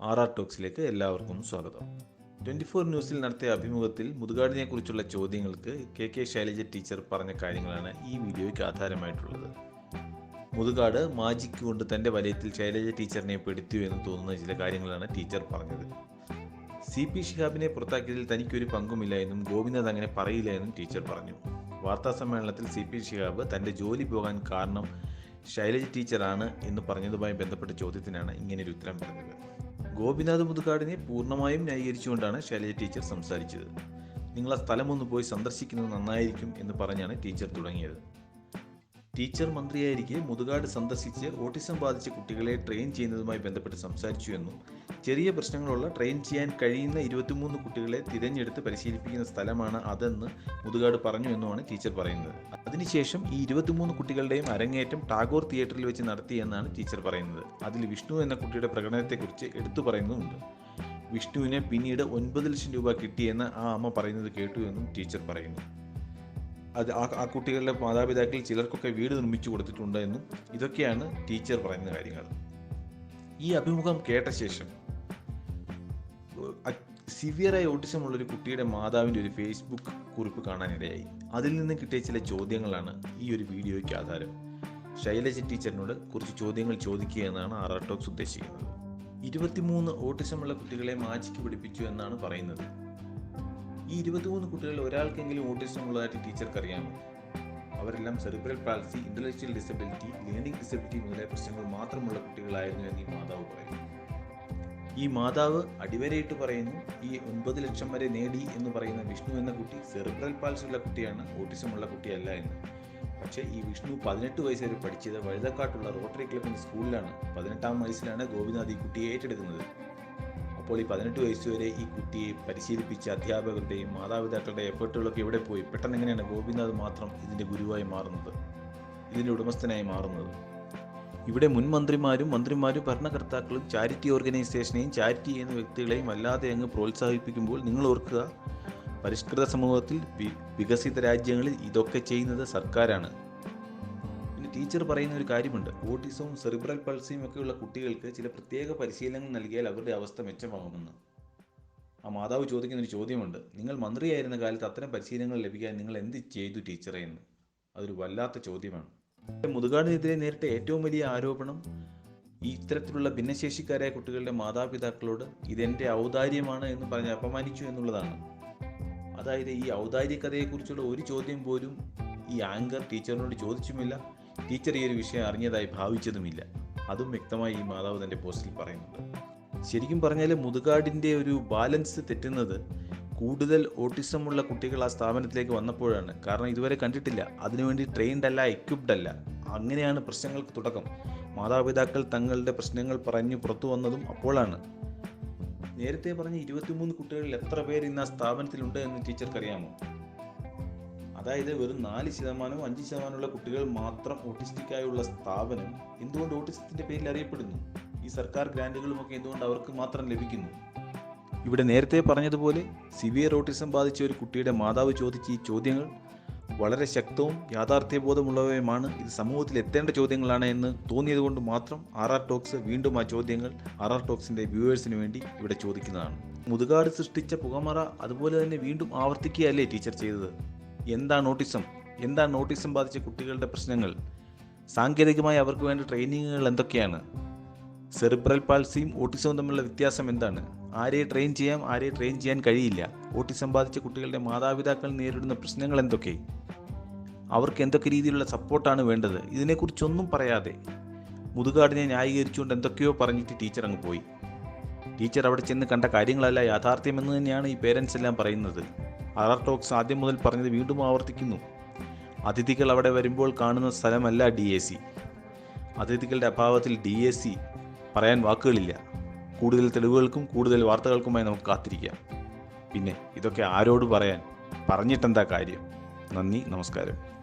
R R ടോക്സിലേക്ക് എല്ലാവർക്കും സ്വാഗതം. Twenty four ന്യൂസിൽ നടത്തിയ അഭിമുഖത്തിൽ മുതുകാടിനെ കുറിച്ചുള്ള ചോദ്യങ്ങൾക്ക് കെ കെ ശൈലജ ടീച്ചർ പറഞ്ഞ കാര്യങ്ങളാണ് ഈ വീഡിയോയ്ക്ക് ആധാരമായിട്ടുള്ളത്. മുതുകാട് മാജിക്ക് കൊണ്ട് തന്റെ വലയത്തിൽ ശൈലജ ടീച്ചറിനെ പെടുത്തു എന്ന് തോന്നുന്ന ചില കാര്യങ്ങളാണ് ടീച്ചർ പറഞ്ഞത്. സി പി ഷിഹാബിനെ പുറത്താക്കിയതിൽ തനിക്കൊരു പങ്കുമില്ല എന്നും ഗോവിന്ദൻ അങ്ങനെ പറയില്ല എന്നും ടീച്ചർ പറഞ്ഞു. വാർത്താ സമ്മേളനത്തിൽ സി പി ഷിഹാബ് തന്റെ ജോലി പോകാൻ കാരണം ശൈലജ ടീച്ചറാണ് എന്ന് പറഞ്ഞതുമായി ബന്ധപ്പെട്ട ചോദ്യത്തിനാണ് ഇങ്ങനെ ഒരു ഉത്തരം പറഞ്ഞത്. ഗോപിനാഥ് മുതുകാടിനെ പൂർണമായും ന്യായീകരിച്ചുകൊണ്ടാണ് ശൈലജ ടീച്ചർ സംസാരിച്ചത്. നിങ്ങൾ ആ സ്ഥലം ഒന്ന് പോയി സന്ദർശിക്കുന്നത് നന്നായിരിക്കും എന്ന് പറഞ്ഞാണ് ടീച്ചർ തുടങ്ങിയത്. ടീച്ചർ മന്ത്രിയായിരിക്കെ മുതുകാട് സന്ദർശിച്ച് ഓട്ടിസം ബാധിച്ച കുട്ടികളെ ട്രെയിൻ ചെയ്യുന്നതുമായി ബന്ധപ്പെട്ട് സംസാരിച്ചു എന്നും ചെറിയ പ്രശ്നങ്ങളുള്ള ട്രെയിൻ ചെയ്യാൻ കഴിയുന്ന ഇരുപത്തിമൂന്ന് കുട്ടികളെ തിരഞ്ഞെടുത്ത് പരിശീലിപ്പിക്കുന്ന സ്ഥലമാണ് അതെന്ന് മുതുകാട് പറഞ്ഞു എന്നുമാണ് ടീച്ചർ പറയുന്നത്. അതിനുശേഷം ഈ ഇരുപത്തിമൂന്ന് കുട്ടികളുടെയും അരങ്ങേറ്റം ടാഗോർ തിയേറ്ററിൽ വെച്ച് നടത്തി എന്നാണ് ടീച്ചർ പറയുന്നത്. അതിൽ വിഷ്ണു എന്ന കുട്ടിയുടെ പ്രകടനത്തെക്കുറിച്ച് എടുത്തു പറയുന്നുമുണ്ട്. വിഷ്ണുവിനെ പിന്നീട് ഒൻപത് ലക്ഷം രൂപ കിട്ടിയെന്ന് ആ അമ്മ പറയുന്നത് കേട്ടു എന്നും ടീച്ചർ പറയുന്നു. അത് ആ കുട്ടികളുടെ മാതാപിതാക്കളിൽ ചിലർക്കൊക്കെ വീട് നിർമ്മിച്ചു കൊടുത്തിട്ടുണ്ട് എന്നും ഇതൊക്കെയാണ് ടീച്ചർ പറയുന്ന കാര്യങ്ങൾ. ഈ അഭിമുഖം കേട്ട ശേഷം സിവിയറായി ഓട്ടിസം ഉള്ള ഒരു കുട്ടിയുടെ മാതാവിന്റെ ഒരു ഫേസ്ബുക്ക് കുറിപ്പ് കാണാനിടയായി. അതിൽ നിന്ന് കിട്ടിയ ചില ചോദ്യങ്ങളാണ് ഈ ഒരു വീഡിയോയ്ക്ക് ആധാരം. ശൈലജ ടീച്ചറിനോട് കുറച്ച് ചോദ്യങ്ങൾ ചോദിക്കുക എന്നാണ് ആർ ടോക്സ് ഉദ്ദേശിക്കുന്നത്. ഇരുപത്തിമൂന്ന് ഓട്ടിസമുള്ള കുട്ടികളെ മാജിക്ക് പിടിപ്പിച്ചു എന്നാണ് പറയുന്നത്. ഈ ഇരുപത്തിമൂന്ന് കുട്ടികളിൽ ഒരാൾക്കെങ്കിലും ഓട്ടിസം ഉള്ളതായിട്ട് ടീച്ചർക്ക് അറിയാമോ അവരെല്ലാം cerebral palsy intellectual disability learning disability മുതലായ പ്രശ്നങ്ങൾ മാത്രമുള്ള കുട്ടികളായിരുന്നു എന്ന് ഈ മാതാവ് പറയുന്നു. ഈ മാതാവ് അടിവരയിട്ട് പറയുന്നു ഈ ഒൻപത് ലക്ഷം വരെ നേടി എന്ന് പറയുന്ന വിഷ്ണു എന്ന കുട്ടി സെറിബ്രൽ പാൾസി ഉള്ള കുട്ടിയാണ് ഓട്ടിസം ഉള്ള കുട്ടിയല്ല എന്ന്. പക്ഷേ ഈ വിഷ്ണു പതിനെട്ട് വയസ്സ് വരെ പഠിച്ചത് വഴുതക്കാട്ടുള്ള റോട്ടറി ക്ലബിന്റെ സ്കൂളിലാണ്. പതിനെട്ടാം വയസ്സിലാണ് ഗോപിനാഥ് ഈ കുട്ടിയെ ഏറ്റെടുക്കുന്നത്. അപ്പോൾ ഈ പതിനെട്ട് വയസ്സ് വരെ ഈ കുട്ടിയെ പരിശീലിപ്പിച്ച അധ്യാപകരുടെയും മാതാപിതാക്കളുടെ എഫേർട്ടുകളൊക്കെ എവിടെ പോയി? പെട്ടെന്ന് എങ്ങനെയാണ് ഗോപിനാഥ് മാത്രം ഇതിന്റെ ഗുരുവായി മാറുന്നത്? ഇതിന്റെ ഉടമസ്ഥനായി മാറുന്നത്? ഇവിടെ മുൻ മന്ത്രിമാരും മന്ത്രിമാരും ഭരണകർത്താക്കളും ചാരിറ്റി ഓർഗനൈസേഷനെയും ചാരിറ്റി ചെയ്യുന്ന വ്യക്തികളെയും അല്ലാതെ അങ്ങ് പ്രോത്സാഹിപ്പിക്കുമ്പോൾ നിങ്ങൾ ഓർക്കുക പരിഷ്കൃത സമൂഹത്തിൽ വികസിത രാജ്യങ്ങളിൽ ഇതൊക്കെ ചെയ്യുന്നത് സർക്കാരാണ്. ടീച്ചർ പറയുന്ന ഒരു കാര്യമുണ്ട്. ഓട്ടിസവും സെറിബ്രൽ പൾസിയും ഒക്കെയുള്ള കുട്ടികൾക്ക് ചില പ്രത്യേക പരിശീലനങ്ങൾ നൽകിയാൽ അവരുടെ അവസ്ഥ മെച്ചമാകുമെന്ന്. ആ മാതാവ് ചോദിക്കുന്ന ഒരു ചോദ്യമുണ്ട്. നിങ്ങൾ മന്ത്രിയായിരുന്ന കാലത്ത് അത്തരം പരിശീലനങ്ങൾ ലഭിക്കാൻ നിങ്ങൾ എന്ത് ചെയ്തു ടീച്ചറെ? എന്ന്. അതൊരു വല്ലാത്ത ചോദ്യമാണ്. മുതുകാടിനെതിരെ നേരിട്ട ഏറ്റവും വലിയ ആരോപണം ഈ ഇത്തരത്തിലുള്ള ഭിന്നശേഷിക്കാരായ കുട്ടികളുടെ മാതാപിതാക്കളോട് ഇതെന്റെ ഔദാര്യമാണ് എന്ന് പറഞ്ഞ് അപമാനിച്ചു എന്നുള്ളതാണ്. അതായത് ഈ ഔദാര്യ കഥയെക്കുറിച്ചുള്ള ഒരു ചോദ്യം പോലും ഈ ആങ്കർ ടീച്ചറിനോട് ചോദിച്ചുമില്ല. ടീച്ചർ ഈ ഒരു വിഷയം അറിഞ്ഞതായി ഭാവിച്ചതുമില്ല. അതും വ്യക്തമായി ഈ മാതാവ് തന്റെ പോസ്റ്റിൽ പറയുന്നുണ്ട്. ശരിക്കും പറഞ്ഞാൽ മുതുകാടിന്റെ ഒരു ബാലൻസ് തെറ്റുന്നത് കൂടുതൽ ഓട്ടിസം ഉള്ള കുട്ടികൾ ആ സ്ഥാപനത്തിലേക്ക് വന്നപ്പോഴാണ്. കാരണം ഇതുവരെ കണ്ടിട്ടില്ല. അതിനുവേണ്ടി ട്രെയിൻഡ് അല്ല എക്യുപ്ഡ് അല്ല. അങ്ങനെയാണ് പ്രശ്നങ്ങൾക്ക് തുടക്കം. മാതാപിതാക്കൾ തങ്ങളുടെ പ്രശ്നങ്ങൾ പറഞ്ഞു പുറത്തു വന്നതും അപ്പോഴാണ്. നേരത്തെ പറഞ്ഞ ഇരുപത്തിമൂന്ന് കുട്ടികളിൽ എത്ര പേര് ഇന്ന് ആ സ്ഥാപനത്തിലുണ്ട് എന്ന് ടീച്ചർക്ക് അറിയാമോ? അതായത് വെറും നാല് ശതമാനവും അഞ്ച് ശതമാനമുള്ള കുട്ടികൾ മാത്രം ഓട്ടിസ്റ്റിക്കായുള്ള സ്ഥാപനം എന്തുകൊണ്ട് ഓട്ടിസത്തിന്റെ പേരിൽ അറിയപ്പെടുന്നു? ഈ സർക്കാർ ഗ്രാൻഡുകളുമൊക്കെ എന്തുകൊണ്ട് അവർക്ക് മാത്രം ലഭിക്കുന്നു? ഇവിടെ നേരത്തെ പറഞ്ഞതുപോലെ സിവിയർ ഓട്ടിസം ബാധിച്ച ഒരു കുട്ടിയുടെ മാതാവ് ചോദിച്ച ഈ ചോദ്യങ്ങൾ വളരെ ശക്തവും യാഥാർത്ഥ്യബോധമുള്ളവയുമാണ്. ഇത് സമൂഹത്തിൽ എത്തേണ്ട ചോദ്യങ്ങളാണ് എന്ന് തോന്നിയത് കൊണ്ട് മാത്രം ആർ ആർ ടോക്സ് വീണ്ടും ആ ചോദ്യങ്ങൾ ആർ ആർ ടോക്സിന്റെ വ്യൂവേഴ്സിന് വേണ്ടി ഇവിടെ ചോദിക്കുന്നതാണ്. മുതുകാട് സൃഷ്ടിച്ച പുകമറ അതുപോലെ തന്നെ വീണ്ടും ആവർത്തിക്കുകയല്ലേ ടീച്ചർ ചെയ്തത്? എന്താണ് ഓട്ടിസം എന്താണ് ഓട്ടിസം ബാധിച്ച കുട്ടികളുടെ പ്രശ്നങ്ങൾ? സാങ്കേതികമായി അവർക്ക് വേണ്ട ട്രെയിനിങ്ങുകൾ എന്തൊക്കെയാണ്? സെറിബ്രൽ പാൾസിയും ഓട്ടിസവും തമ്മിലുള്ള വ്യത്യാസം എന്താണ്? ആരെ ട്രെയിൻ ചെയ്യാം ആരെ ട്രെയിൻ ചെയ്യാൻ കഴിയില്ല. ഓട്ടിസം ബാധിച്ച കുട്ടികളുടെ മാതാപിതാക്കൾ നേരിടുന്ന പ്രശ്നങ്ങൾ എന്തൊക്കെ? അവർക്ക് എന്തൊക്കെ രീതിയിലുള്ള സപ്പോർട്ടാണ് വേണ്ടത്? ഇതിനെക്കുറിച്ചൊന്നും പറയാതെ മുതുകാടിനെ ന്യായീകരിച്ചുകൊണ്ട് എന്തൊക്കെയോ പറഞ്ഞിട്ട് ടീച്ചർ അങ്ങ് പോയി. ടീച്ചർ അവിടെ ചെന്ന് കണ്ട കാര്യങ്ങളല്ല യാഥാർത്ഥ്യമെന്ന് തന്നെയാണ് ഈ പേരൻസ് എല്ലാം പറയുന്നത്. ആർ ടോക്സ് ആദ്യം മുതൽ പറഞ്ഞത് വീണ്ടും ആവർത്തിക്കുന്നു. അതിഥികൾ അവിടെ വരുമ്പോൾ കാണുന്ന സ്ഥലമല്ല ഡി എ സി അതിഥികളുടെ അഭാവത്തിൽ ഡി എ സി പറയാൻ വാക്കുകളില്ല. കൂടുതൽ തെളിവുകൾക്കും കൂടുതൽ വാർത്തകൾക്കുമായി നമുക്ക് കാത്തിരിക്കാം. പിന്നെ ഇതൊക്കെ ആരോട് പറയാൻ? പറഞ്ഞിട്ടെന്താ കാര്യം? നന്ദി നമസ്കാരം.